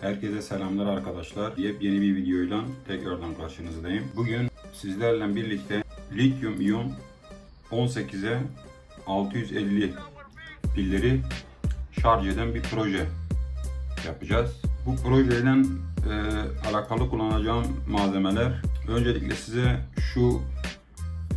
Herkese selamlar arkadaşlar. Yepyeni bir videoyla tekrardan karşınızdayım. Bugün sizlerle birlikte lityum iyon 18'e 650 pilleri şarj eden bir proje yapacağız. Bu projeyle e, alakalı kullanacağım malzemeler öncelikle size şu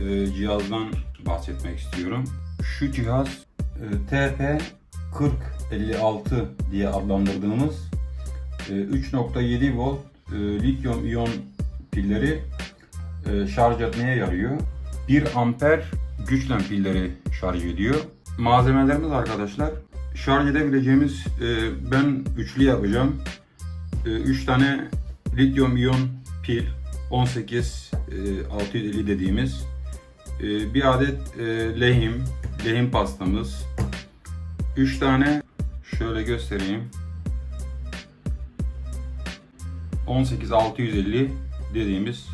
e, cihazdan bahsetmek istiyorum. Şu cihaz e, TP 4056 diye adlandırdığımız 3.7 volt e, lityum iyon pilleri e, şarj etmeye yarıyor. 1 amper güçle pilleri şarj ediyor. Malzemelerimiz arkadaşlar şarj edebileceğimiz e, ben üçlü yapacağım. 3 tane lityum iyon pil 18 e, 650 dediğimiz bir adet lehim lehim pastamız 3 tane şöyle göstereyim 18 650 dediğimiz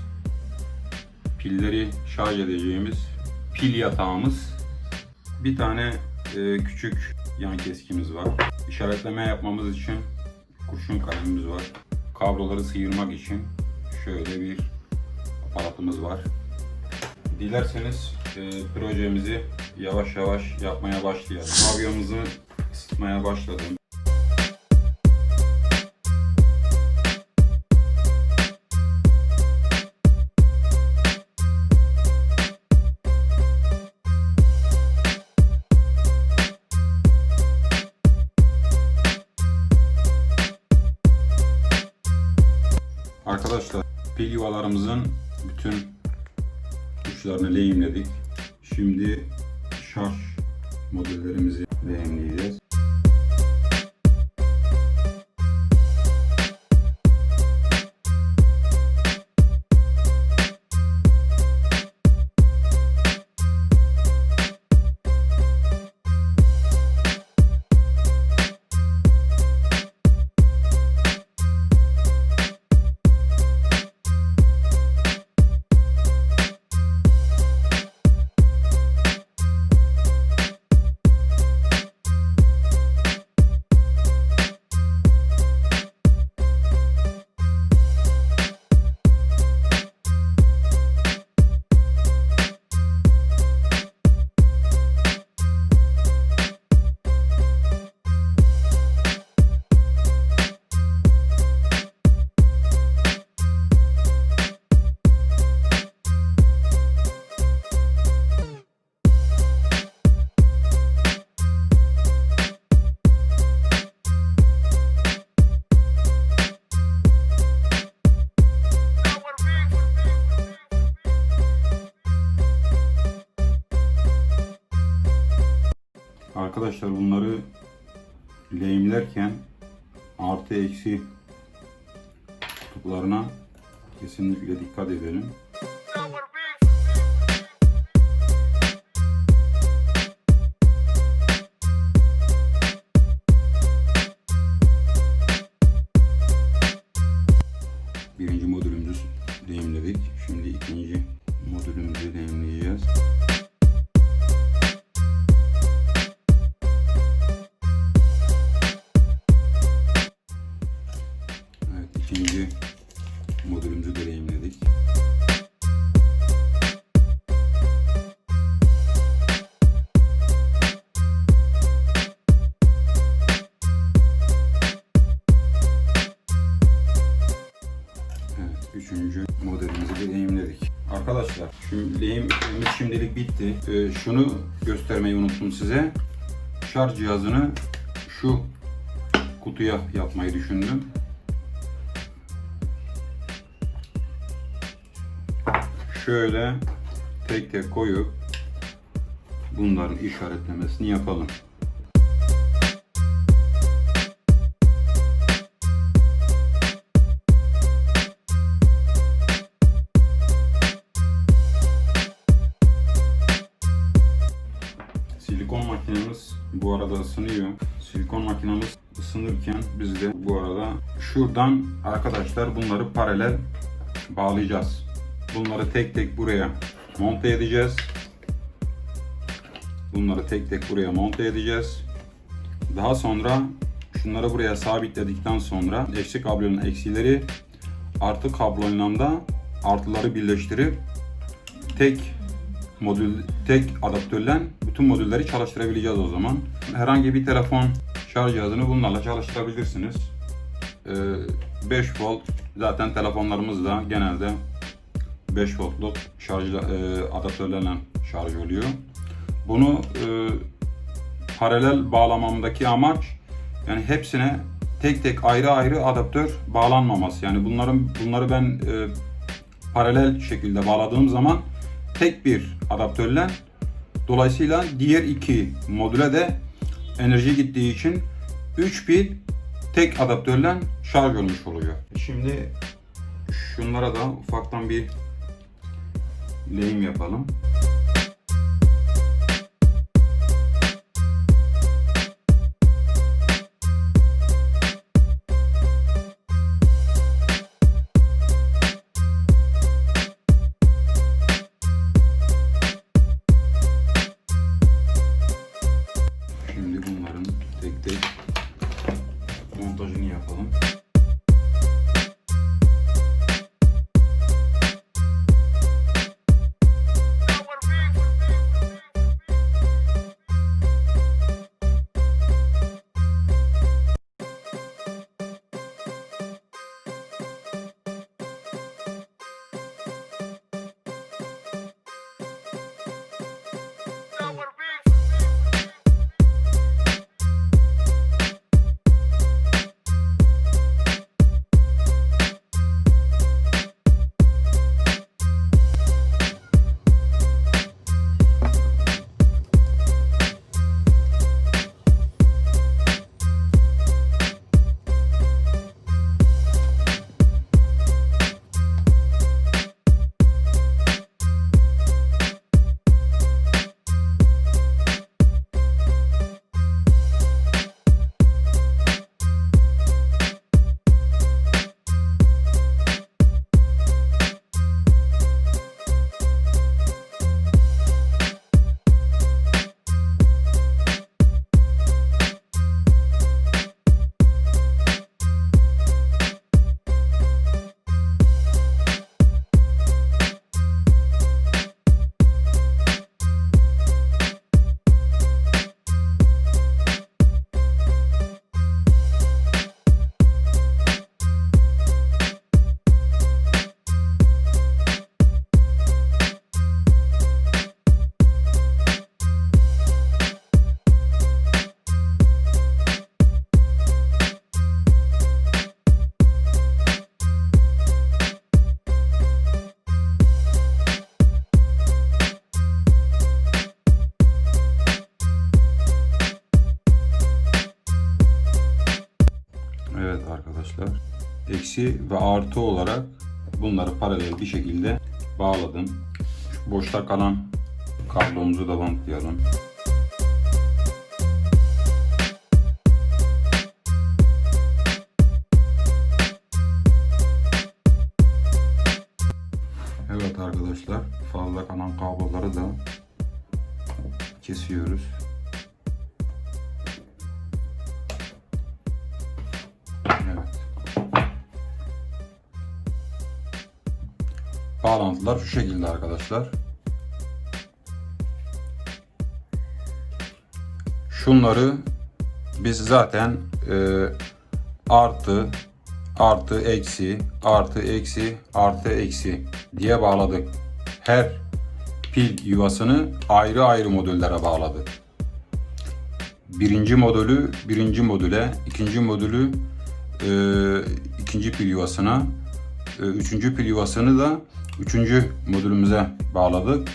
pilleri şarj edeceğimiz pil yatağımız. Bir tane e, küçük yan keskimiz var. İşaretleme yapmamız için kurşun kalemimiz var. Kabloları sıyırmak için şöyle bir aparatımız var. Dilerseniz e, projemizi yavaş yavaş yapmaya başlayalım. Avyamızı ısıtmaya başladım yuvalarımızın bütün uçlarını lehimledik. Şimdi şarj modüllerimizi lehimleyeceğiz. Arkadaşlar bunları lehimlerken artı eksi kutuplarına kesinlikle dikkat edelim. Üçüncü modelimizi de deneyimledik. Arkadaşlar, şimdi lehimimiz şimdilik bitti. Ee, şunu göstermeyi unuttum size. Şarj cihazını şu kutuya yapmayı düşündüm. Şöyle tek tek koyup bunların işaretlemesini yapalım. Isınıyor. Silikon makinemiz ısınırken biz de bu arada şuradan arkadaşlar bunları paralel bağlayacağız. Bunları tek tek buraya monte edeceğiz. Bunları tek tek buraya monte edeceğiz. Daha sonra şunları buraya sabitledikten sonra eksi kablonun eksileri artı kabloyla da artıları birleştirip tek modül tek adaptörle bütün modülleri çalıştırabileceğiz o zaman. Herhangi bir telefon şarj cihazını bunlarla çalıştırabilirsiniz. Ee, 5 volt zaten telefonlarımız da genelde 5 voltluk şarj e, adaptörlerle şarj oluyor. Bunu e, paralel bağlamamdaki amaç yani hepsine tek tek ayrı ayrı adaptör bağlanmaması. Yani bunların bunları ben e, paralel şekilde bağladığım zaman tek bir adaptörle dolayısıyla diğer iki modüle de enerji gittiği için 3 pil tek adaptörle şarj olmuş oluyor. Şimdi şunlara da ufaktan bir lehim yapalım. Arkadaşlar. Eksi ve artı olarak bunları paralel bir şekilde bağladım. Boşta kalan kablomuzu da bantlayalım. Evet arkadaşlar fazla kalan kabloları da kesiyoruz. Bağlantılar şu şekilde arkadaşlar. Şunları biz zaten e, artı artı eksi artı eksi artı eksi diye bağladık. Her pil yuvasını ayrı ayrı modüllere bağladık. Birinci modülü birinci modüle, ikinci modülü e, ikinci pil yuvasına, e, üçüncü pil yuvasını da üçüncü modülümüze bağladık.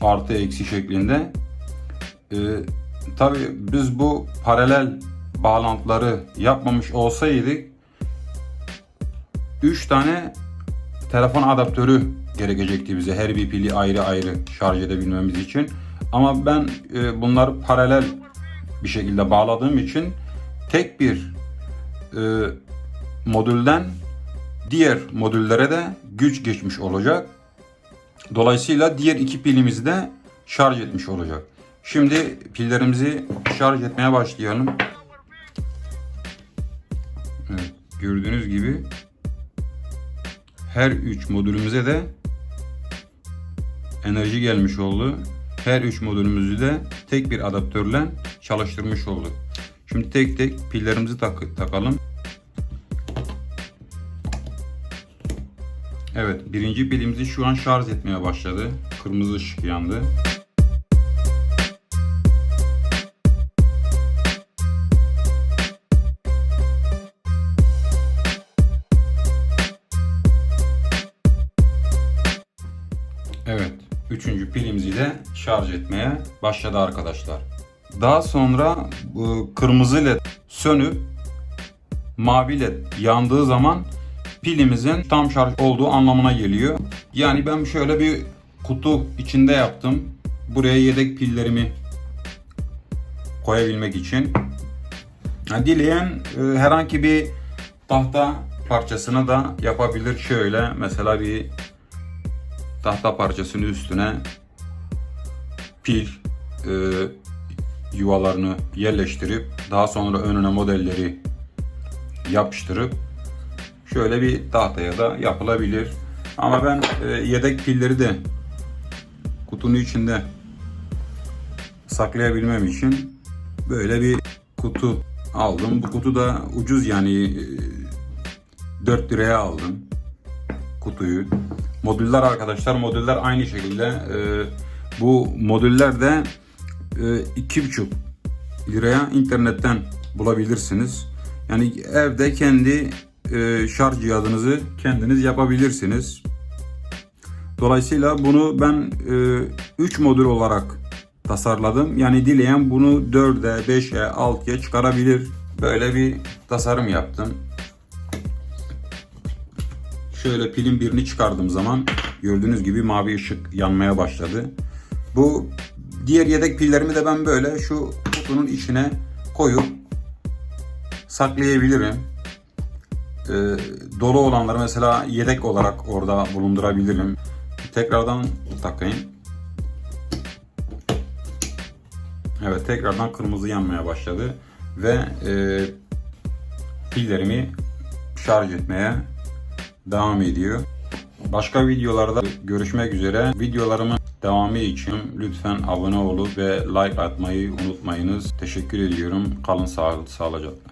Artı eksi şeklinde. E, Tabi biz bu paralel bağlantıları yapmamış olsaydık 3 tane telefon adaptörü gerekecekti bize her bir pili ayrı ayrı şarj edebilmemiz için. Ama ben e, bunları paralel bir şekilde bağladığım için tek bir e, modülden diğer modüllere de güç geçmiş olacak. Dolayısıyla diğer iki pilimizi de şarj etmiş olacak. Şimdi pillerimizi şarj etmeye başlayalım. gördüğünüz gibi her üç modülümüze de enerji gelmiş oldu. Her üç modülümüzü de tek bir adaptörle çalıştırmış olduk. Şimdi tek tek pillerimizi tak takalım. Evet, birinci pilimizi şu an şarj etmeye başladı. Kırmızı ışık yandı. Evet, üçüncü pilimizi de şarj etmeye başladı arkadaşlar. Daha sonra kırmızı led sönüp mavi led yandığı zaman pilimizin tam şarj olduğu anlamına geliyor. Yani ben şöyle bir kutu içinde yaptım. Buraya yedek pillerimi koyabilmek için. Dileyen e, herhangi bir tahta parçasına da yapabilir. Şöyle mesela bir tahta parçasının üstüne pil e, yuvalarını yerleştirip daha sonra önüne modelleri yapıştırıp şöyle bir tahtaya da yapılabilir. Ama ben e, yedek pilleri de kutunun içinde saklayabilmem için böyle bir kutu aldım. Bu kutu da ucuz yani e, 4 liraya aldım kutuyu. Modüller arkadaşlar modüller aynı şekilde e, bu modüller de e, iki buçuk liraya internetten bulabilirsiniz. Yani evde kendi e, şarj cihazınızı kendiniz yapabilirsiniz. Dolayısıyla bunu ben 3 modül olarak tasarladım. Yani dileyen bunu 4'e, 5'e, 6'ya çıkarabilir. Böyle bir tasarım yaptım. Şöyle pilin birini çıkardığım zaman gördüğünüz gibi mavi ışık yanmaya başladı. Bu diğer yedek pillerimi de ben böyle şu kutunun içine koyup saklayabilirim. Ee, dolu olanları mesela yedek olarak orada bulundurabilirim. Tekrardan takayım. Evet tekrardan kırmızı yanmaya başladı ve e, pillerimi şarj etmeye devam ediyor. Başka videolarda görüşmek üzere. Videolarımın devamı için lütfen abone olup ve like atmayı unutmayınız. Teşekkür ediyorum. Kalın sağlıcakla.